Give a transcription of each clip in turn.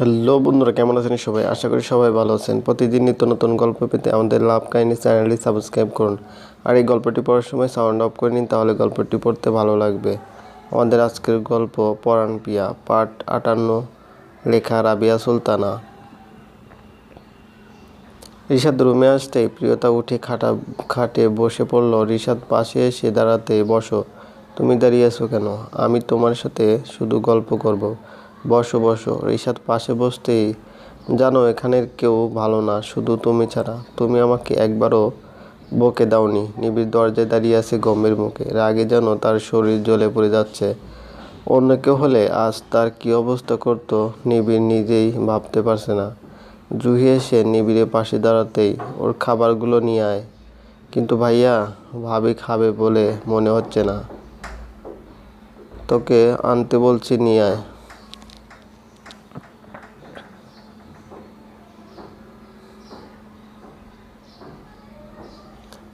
Hello বন্ধুরা, কেমন আছেন সবাই? আশা করি সবাই ভালো আছেন। প্রতিদিন নিত্য নতুন গল্প পেতে আমাদের লাভ কাহিনী চ্যানেলটি সাবস্ক্রাইব করুন। আর এই গল্পটি পড়ার সময় সাউন্ড অফ করে নিন, তাহলে গল্পটি পড়তে ভালো লাগবে। আমাদের আজকের গল্প পরাণ পিয়া, পার্ট আটান্ন, লেখা রাবিয়া সুলতানা। রিশাদ রুমে আসতেই প্রিয়তা উঠে খাটা, খাটে বসে পড়ল, রিশাদ, পাশে এসে দাঁড়াতে বসো। তুমি দাঁড়িয়ে আছো কেন? আমি তোমার সাথে শুধু গল্প করব। বসো বসো। রিশাদ পাশে বসতেই, জানো এখানের কেউ ভালো না, শুধু তুমি ছাড়া। তুমি আমাকে একবারও বকে দাওনি। নিবিড় দরজায় দাঁড়িয়ে আছে গম্ভীর মুখে। রাগে যেন তার শরীর জ্বলে পড়ে যাচ্ছে। অন্য কেউ হলে আজ তার কী অবস্থা করতো, নিবিড় নিজেই ভাবতে পারছে না। জুহি এসে নিবিড়ের পাশে দাঁড়াতেই ওর খাবারগুলো নিয়ে আয়। কিন্তু ভাইয়া, ভাবি খাবে বলে মনে হচ্ছে না। তোকে আনতে বলছি, নিয়ে আয়।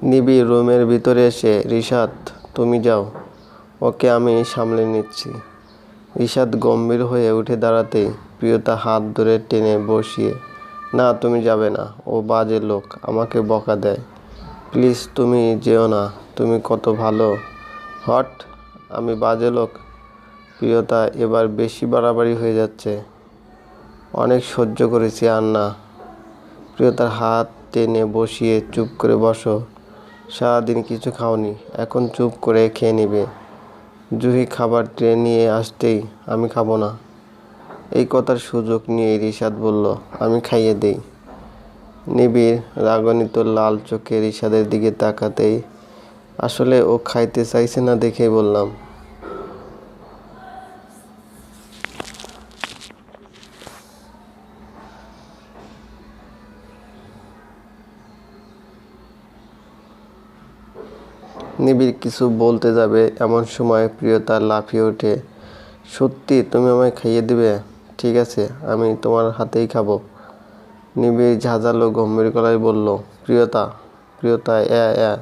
নিবিড় রুমের ভিতরে এসে, রিশাদ, তুমি যাও। ওকে আমি সামলে নিচ্ছি। রিশাদ গম্ভীর হয়ে উঠে দাঁড়াতেই প্রিয়তা হাত ধরে টেনে বসিয়ে, না, তুমি যাবে না। ও বাজে লোক, আমাকে বকা দেয়। প্লিজ, তুমি যেও না। তুমি কত ভালো। হট, আমি বাজে লোক। প্রিয়তা এবার বেশি বাড়াবাড়ি হয়ে যাচ্ছে। অনেক সহ্য করেছি আর না প্রিয়তার হাত টেনে বসিয়ে চুপ করে বসো। সারাদিন কিছু খাওনি। এখন চুপ করে খেয়ে নিবে। জুহি খাবার ট্রে নিয়ে আসতেই আমি খাব না। এই কথার সুযোগ নিয়ে রিশাদ বলল, আমি খাইয়ে দেই। নিবিড় রাগনিত লাল চোখে রিশাদের দিকে তাকাতেই আসলে ও খাইতে চাইছে না দেখেই বললাম নিবিড় কিছু বলতে যাবে, এমন সময় প্রিয়তা লাফিয়ে ওঠে। সত্যি, তুমি আমায় খাইয়ে দিবে? ঠিক আছে, আমি তোমার হাতেই খাব। নিবিড় ঝাঁঝালো গম্ভীর গলায় বলল, প্রিয়তা প্রিয়তা, এ এ।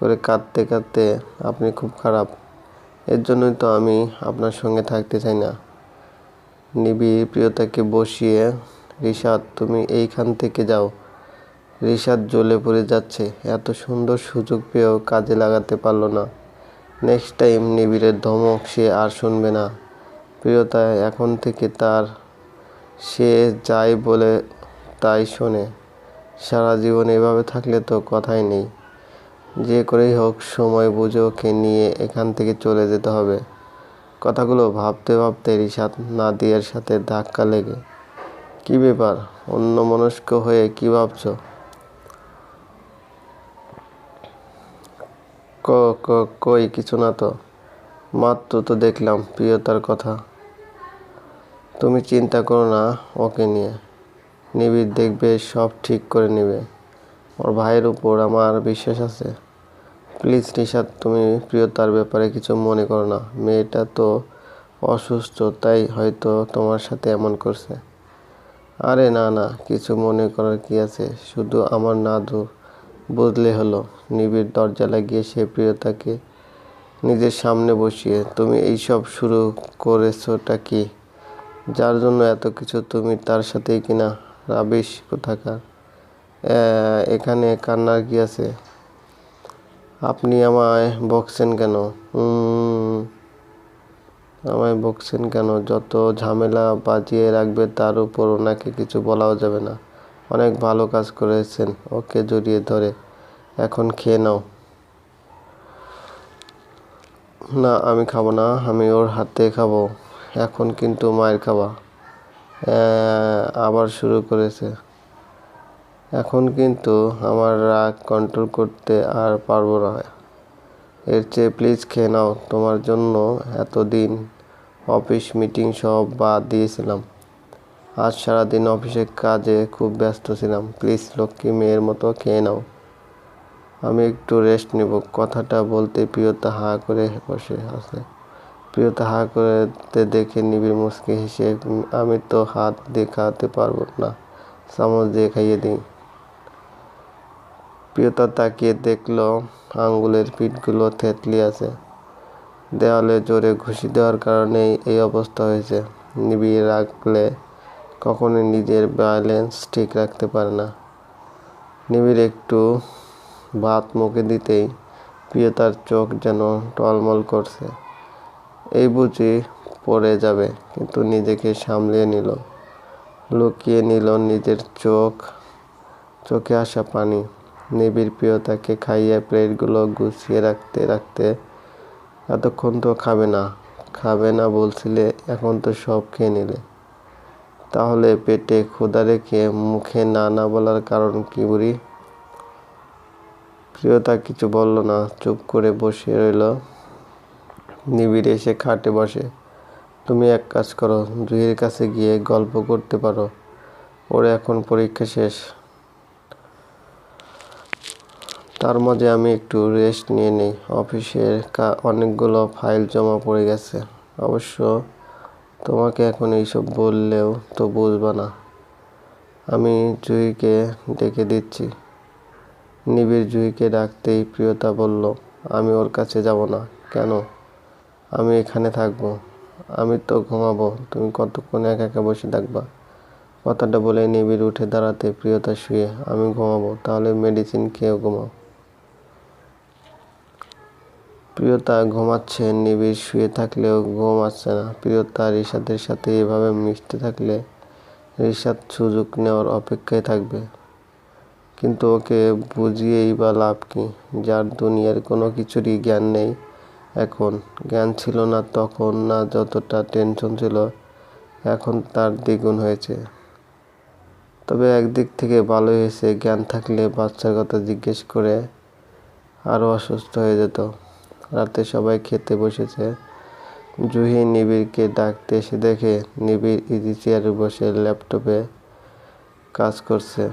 করে কাঁদতে কাঁদতে, আপনি খুব খারাপ। এর জন্যই তো আমি আপনার সঙ্গে থাকতে চাই না। নিবিড় প্রিয়তাকে বসিয়ে, রিশাদ, তুমি এইখান থেকে যাও। রিশাদ জ্বলে পড়ে যাচ্ছে। এত সুন্দর সুযোগ পেয়েও কাজে লাগাতে পারল না। নেক্সট টাইম নিবিড়ের ধমক সে আর শুনবে না। প্রিয়তা এখন থেকে তার সে যাই বলে তাই শোনে। সারা জীবন এভাবে থাকলে তো কথাই নেই। যে করেই হোক, সময় বুঝে ওকে নিয়ে এখান থেকে চলে যেতে হবে। কথাগুলো ভাবতে ভাবতে রিশাদ নাদিয়ার সাথে ধাক্কা লেগে। কী ব্যাপার? অন্য মনস্ক হয়ে কী ভাবছ? ক ক, কই কিছু না তো। মাত্র তো দেখলাম প্রিয়তার কথা। তুমি চিন্তা করো না ওকে নিয়ে। নিবিড় দেখবে সব ঠিক করে নেবে। ওর ভাইয়ের উপর আমার বিশ্বাস আছে। প্লিজ নিশাদ তুমি প্রিয়তার ব্যাপারে কিছু মনে করো না। মেয়েটা তো অসুস্থ, তাই হয়তো তোমার সাথে এমন করছে। আরে না না, কিছু মনে করার কি আছে? শুধু আমার নাদু। বুঝলে হলো। নিবিড় দরজা লাগিয়ে সে প্রিয়তাকে নিজের সামনে বসিয়ে, তুমি এইসব শুরু করেছোটা কি? যার জন্য এত কিছু তুমি তার সাথেই কিনা রাবিশ কোথাকার? এখানে কান্নার কি আছে? আপনি আমায় বকছেন কেন? আমায় বকছেন কেন? যত ঝামেলা বাজিয়ে রাখবে তার উপর ওনাকে কিছু বলাও যাবে না। অনেক ভালো কাজ করেছেন। ওকে জড়িয়ে ধরে। এখন খেয়ে নাও। না, আমি খাব না, আমি ওর হাতে খাব। এখন কিন্তু মায়ের খাবা আবার শুরু করেছে। এখন কিন্তু আমার রাগ কন্ট্রোল করতে আর পারব না। এর চেয়ে প্লিজ খেয়ে নাও। তোমার জন্য এতদিন অফিস মিটিং সব বাদ দিয়েছিলাম। আজ সারাদিন অফিসের কাজে খুব ব্যস্ত ছিলাম। প্লিজ, লক্ষ্মী মেয়ের মতো খেয়ে নাও। আমি একটু রেস্ট নেব। কথাটা বলতে প্রিয়তা হা করে বসে আছে। প্রিয়তা হা করতে দেখে নিবিড় মুসকে হেসে, আমি তো হাত দিয়ে খাওয়াতে পারব না। চামচ দিয়ে খাইয়ে দিই। প্রিয়তা তাকিয়ে দেখল আঙ্গুলের পিঠগুলো থেতলি আছে। দেওয়ালে জোরে ঘুষি দেওয়ার কারণেই এই অবস্থা হয়েছে। নিবিড় রাখলে কখনোই নিজের ব্যালেন্স ঠিক রাখতে পারে না। নিবিড় একটু ভাত মুখে দিতেই প্রিয়তার চোখ যেন টলমল করছে। এই বুঝি পড়ে যাবে, কিন্তু নিজেকে সামলিয়ে নিল। লুকিয়ে নিল নিজের চোখ, চোখে আসা পানি। নিবিড় প্রিয়তাকে খাইয়ে প্লেটগুলো গুছিয়ে রাখতে রাখতে এতক্ষণ তো খাবে না। খাবে না বলছিলে, এখন তো সব খেয়ে নিলে। তাহলে পেটে ক্ষুধা রেখে মুখে না না বলার কারণ কি বুড়ি? প্রিয়তা কিছু বলল না, চুপ করে বসে রইল। নিবিড় এসে খাটে বসে। তুমি এক কাজ করো, জুহির কাছে গিয়ে গল্প করতে পারো। ওর এখন পরীক্ষা শেষ। তার মাঝে আমি একটু রেস্ট নিয়ে নিই। অফিসের অনেকগুলো ফাইল জমা পড়ে গেছে। অবশ্য তোমাকে এখন এইসব বললেও তো বুঝবা না। আমি জুহিকে ডেকে দিচ্ছি। নিবিড় জুহিকে ডাকতেই প্রিয়তা বলল, আমি ওর কাছে যাব না। কেন? আমি এখানে থাকব। আমি তো ঘুমাবো। তুমি কতক্ষণ একা একা বসে থাকবা? কথাটা বলে নিবিড় উঠে দাঁড়াতে প্রিয়তা শুয়ে, আমি ঘুমাবো, তাহলে মেডিসিন খেয়েও ঘুমাও। প্রিয়তা ঘুমাচ্ছে, নিবিড় শুয়ে থাকলেও ঘুম আসছে না। প্রিয়তা রিশাদের সাথে এভাবে মিশতে থাকলে রিশাদ সুযোগ নেওয়ার অপেক্ষায় থাকবে। কিন্তু ওকে বুঝিয়েই বা লাভ কি? যার দুনিয়ার কোনো কিছুরই জ্ঞান নেই এখন। জ্ঞান ছিল না তখন, না যতটা টেনশন ছিল, এখন তার দ্বিগুণ হয়েছে। তবে একদিক থেকে ভালো হয়েছে, জ্ঞান থাকলে বাচ্চার কথা জিজ্ঞেস করে আরও অসুস্থ হয়ে যেত। রাতে সবাই খেতে বসেছে। জুহি নিবিড়কে ডাকতে এসে দেখে নিবিড় ইজি চেয়ারে বসে ল্যাপটপে কাজ করছে।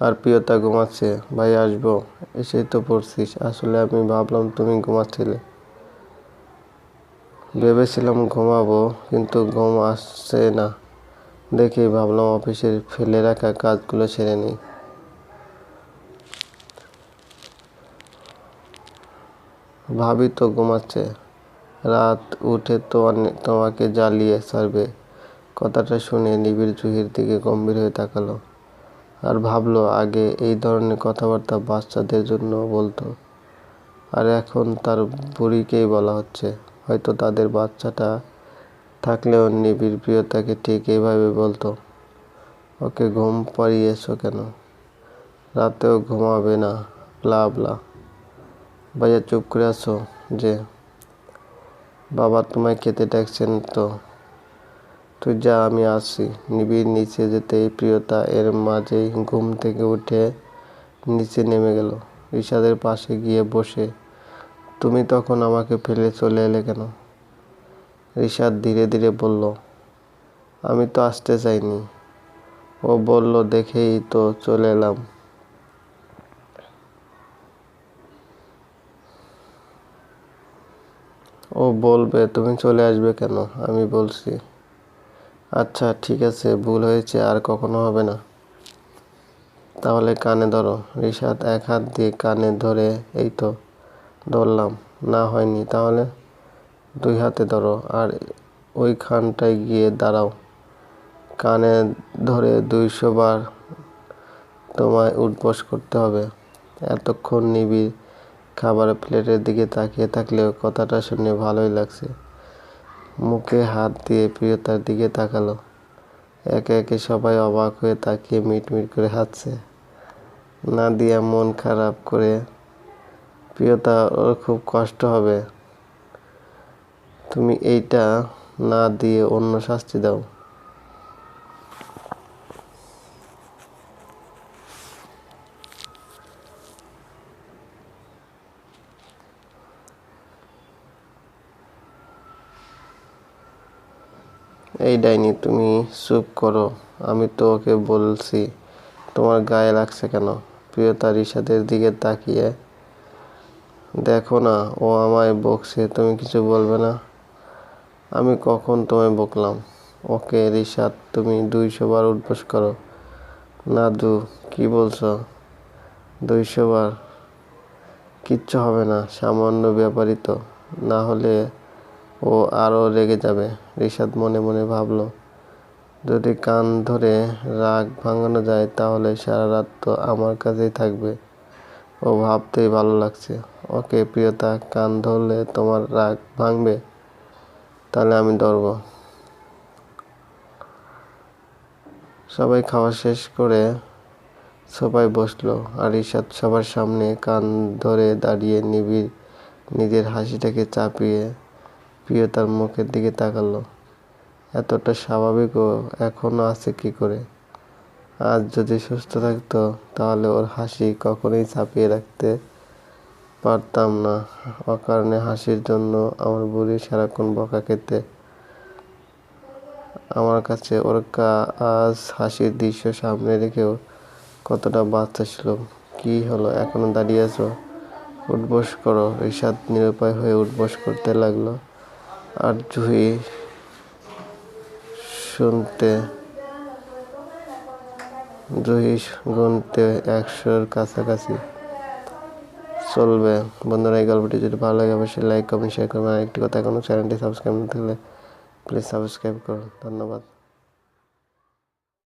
আর প্রিয়তা ঘুমাচ্ছে। ভাই, আসব। এসেই তো পড়ছিস। আসলে আমি ভাবলাম তুমি ঘুমাচ্ছিলে। ভেবেছিলাম ঘুমাবো, কিন্তু ঘুম আসছে না। দেখেই ভাবলাম অফিসের ফেলে রাখা কাজগুলো সেরে নিই। ভাবি তো ঘুমাচ্ছে। রাত উঠে তো তোমাকে জ্বালিয়ে সারবে কথাটা শুনে নিবিড় জুহির দিকে গম্ভীর হয়ে তাকালো আর ভাবলো, আগে এই ধরনের কথাবার্তা বাচ্চাদের জন্য বলতো। আর এখন তার বুড়িকেই বলা হচ্ছে। হয়তো তাদের বাচ্চাটা থাকলেও নিবিড় প্রিয়তাকে ঠিক এইভাবে বলতো। ওকে ঘুম পাড়িয়েছো কেন? রাতেও ঘুমাবে না, ব্লা ব্লা। ভাইয়া চুপ করে আছো যে, বাবা তোমায় খেতে ডাকছেন তো। তুই যা, আমি আসি নিবিড় নিচে যেতেই প্রিয়তা এর মাঝেই ঘুম থেকে উঠে নিচে নেমে গেল। রিশাদের পাশে গিয়ে বসে, তুমি তখন আমাকে ফেলে চলে এলে কেন? রিশাদ ধীরে ধীরে বলল, আমি তো আসতে চাইনি। ও বলল, দেখেই তো চলে এলাম। ও বলবে, তুমি চলে আসবে কেন? আমি বলছি আচ্ছা ঠিক আছে, ভুল হয়েছে, আর কখনো হবে না। তাহলে কানে ধরো, রিশাদ এক হাত দিয়ে কানে ধরে, এই তো, ধরলাম, না হয়নি। তাহলে দুই হাতে ধরো, আর ওইখানটায় গিয়ে দাঁড়াও। কানে ধরে দুইশো বার তোমায় উঠবস করতে হবে। এতক্ষণ নিবিড় খাবারের প্লেটের দিকে তাকিয়ে থাকলেও কথাটা শুনে ভালোই লাগছে। মুখে হাত দিয়ে প্রিয়তার দিকে তাকালো। একে একে সবাই অবাক হয়ে তাকিয়ে মিট মিট করে হাসছে। না দিয়া মন খারাপ করে, প্রিয়তা, ওর খুব কষ্ট হবে। তুমি এইটা না দিয়ে অন্য শাস্তি দাও। এই ডাইনি, তুমি চুপ করো। আমি তো ওকে বলছি, তোমার গায়ে লাগছে কেন? প্রিয়তা রিশাদের দিকে তাকিয়ে, দেখো না, ও আমায় বকছে, তুমি কিছু বলবে না? আমি কখন তোমায় বকলাম? ওকে রিশাদ, তুমি দুইশো বার উঠবোস করো। না দু কি বলছো? দুইশো বার? কিচ্ছু হবে না, সামান্য ব্যাপারই তো। না হলে ও আরও রেগে যাবে। রিশাদ মনে মনে ভাবলো, যদি কান ধরে রাগ ভাঙানো যায় তাহলে সারা রাত তো আমার কাছেই থাকবে। ও ভাবতেই ভালো লাগছে। ওকে প্রিয়তা, কান ধরলে তোমার রাগ ভাঙবে? তাহলে আমি ধরবো। সবাই খাওয়া শেষ করে সোফায় বসল আর ইশাদ সবার সামনে কান ধরে দাঁড়িয়ে নিবিড় নিজের হাসিটাকে চাপিয়ে প্রিয়তার মুখের দিকে তাকালো। এতটা স্বাভাবিকও এখনও আছে কি করে? আজ যদি সুস্থ থাকতো, তাহলে ওর হাসি কখনোই চাপিয়ে রাখতে পারতাম না। অকারণে হাসির জন্য আমার বুড়ি সারাক্ষণ বকা খেতে। আমার কাছে ওর আজ হাসির দৃশ্য সামনে রেখেও কতটা বাচ্চা ছিল। কি হলো? এখনও দাঁড়িয়ে আছো? উঠবোস করো। ঋষাদ নিরুপায় হয়ে উঠবোস করতে লাগল। আর জুহি শুনতে, জুহি গুনতে একশোর কাছাকাছি চলবে। বন্ধুরা, এই গল্পটি যদি ভালো লাগে, অবশ্যই লাইক কমেন্ট শেয়ার করবেন। আরেকটি কথা এখনও চ্যানেলটি সাবস্ক্রাইব না থাকলে প্লিজ সাবস্ক্রাইব করুন। ধন্যবাদ।